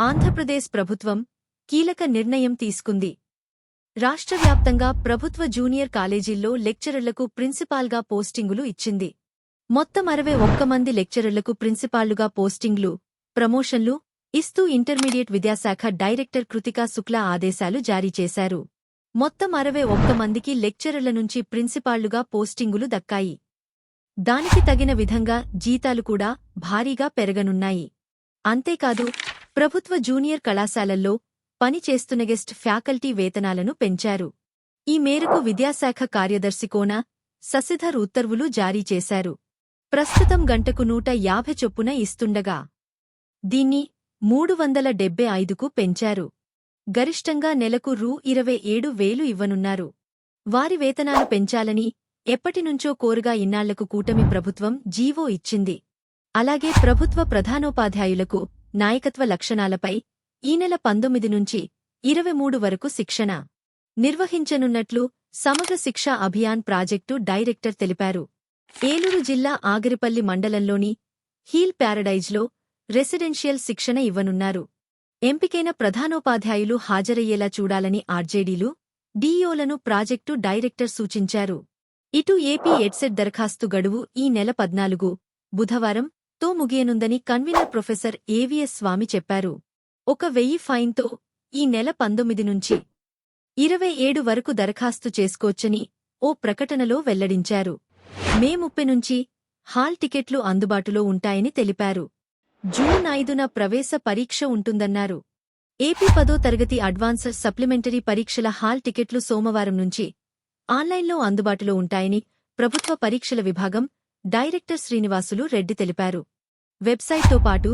ఆంధ్రప్రదేశ్ ప్రభుత్వం కీలక నిర్ణయం తీసుకుంది. రాష్ట్ర వ్యాప్తంగా ప్రభుత్వ జూనియర్ కాలేజీల్లో లెక్చరర్లకు ప్రిన్సిపాల్గా పోస్టింగులు ఇచ్చింది. మొత్తం అరవై ఒక్క మంది లెక్చరర్లకు ప్రిన్సిపాళ్ళుగా పోస్టింగ్లు ప్రమోషన్లు ఇస్తూ ఇంటర్మీడియట్ విద్యాశాఖ డైరెక్టర్ కృతికా శుక్లా ఆదేశాలు జారీ చేశారు. మొత్తం అరవై ఒక్క మందికి లెక్చరర్ల నుంచి ప్రిన్సిపాళ్ళుగా పోస్టింగులు దక్కాయి. దానికి తగిన విధంగా జీతాలు కూడా భారీగా పెరగనున్నాయి. అంతేకాదు ప్రభుత్వ జూనియర్ కళాశాలల్లో పనిచేస్తున్న గెస్ట్ ఫ్యాకల్టీ వేతనాలను పెంచారు. ఈ మేరకు విద్యాశాఖ కార్యదర్శి కోన శశిధర్ ఉత్తర్వులు జారీ చేశారు. ప్రస్తుతం గంటకు నూట యాభై చొప్పున ఇస్తుండగా దీన్ని మూడు వందల డెబ్బై ఐదుకు పెంచారు. గరిష్టంగా నెలకు రూ. ఇరవై ఏడు వేలు ఇవ్వనున్నారు. వారి వేతనాలు పెంచాలని ఎప్పటినుంచో కోరుగా ఇన్నాళ్ళకు కూటమి ప్రభుత్వం జీవో ఇచ్చింది. అలాగే ప్రభుత్వ ప్రధానోపాధ్యాయులకు నాయకత్వ లక్షణాలపై ఈ నెల పంతొమ్మిది నుంచి ఇరవై మూడు వరకు శిక్షణ. నిర్వహించనున్నట్లు సమగ్ర శిక్షా అభియాన్ ప్రాజెక్టు డైరెక్టర్ తెలిపారు. ఏలూరు జిల్లా ఆగిరిపల్లి మండలంలోని హీల్ ప్యారడైజ్లో రెసిడెన్షియల్ శిక్షణ ఇవ్వనున్నారు. ఎంపికైన ప్రధానోపాధ్యాయులు హాజరయ్యేలా చూడాలని ఆర్జేడీలు డీఈఓలను ప్రాజెక్టు డైరెక్టర్ సూచించారు. ఇటు ఏపీ ఎడ్సెట్ దరఖాస్తు గడువు ఈ నెల పద్నాలుగు. బుధవారం తో ముగియనుందని కన్వీనర్ ప్రొఫెసర్ ఏవిఎస్ స్వామి చెప్పారు. ఒక వెయ్యి ఫైన్తో ఈ నెల పంతొమ్మిది నుంచి ఇరవై ఏడు వరకు దరఖాస్తు చేసుకోవచ్చని ఓ ప్రకటనలో వెల్లడించారు. మే ముప్పై నుంచి హాల్ టికెట్లు అందుబాటులో ఉంటాయని తెలిపారు. జూన్ ఐదున ప్రవేశ పరీక్ష ఉంటుందన్నారు. ఏపీ పదో తరగతి అడ్వాన్స్ సప్లిమెంటరీ పరీక్షల హాల్ టికెట్లు సోమవారం నుంచి ఆన్లైన్లో అందుబాటులో ఉంటాయని ప్రభుత్వ పరీక్షల విభాగం డైరెక్టర్ శ్రీనివాసులు రెడ్డి తెలిపారు. వెబ్సైట్తో పాటు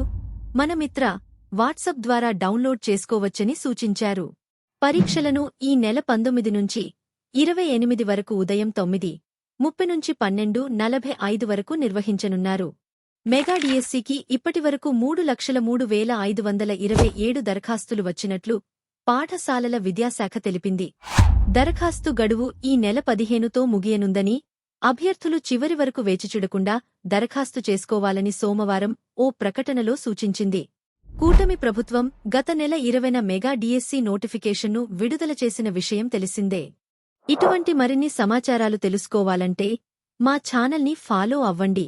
మన మిత్ర వాట్సప్ ద్వారా డౌన్లోడ్ చేసుకోవచ్చని సూచించారు. పరీక్షలను ఈ నెల పంతొమ్మిది నుంచి ఇరవై ఎనిమిది వరకు ఉదయం తొమ్మిది ముప్పై నుంచి పన్నెండు నలభై ఐదు వరకు నిర్వహించనున్నారు. మెగా డిఎస్సికి ఇప్పటివరకు మూడు లక్షల మూడు వేల ఐదు వందల ఇరవై ఏడు దరఖాస్తులు వచ్చినట్లు పాఠశాలల విద్యాశాఖ తెలిపింది. దరఖాస్తు గడువు ఈ నెల పదిహేనుతో ముగియనుందని అభ్యర్థులు చివరి వరకు వేచిచూడకుండా దరఖాస్తు చేసుకోవాలని సోమవారం ఓ ప్రకటనలో సూచించింది. కూటమి ప్రభుత్వం గత నెల ఇరవైన మెగా డీఎస్సీ నోటిఫికేషన్ను విడుదల చేసిన విషయం తెలిసిందే. ఇటువంటి మరిన్ని సమాచారాలు తెలుసుకోవాలంటే మా ఛానల్ని ఫాలో అవ్వండి.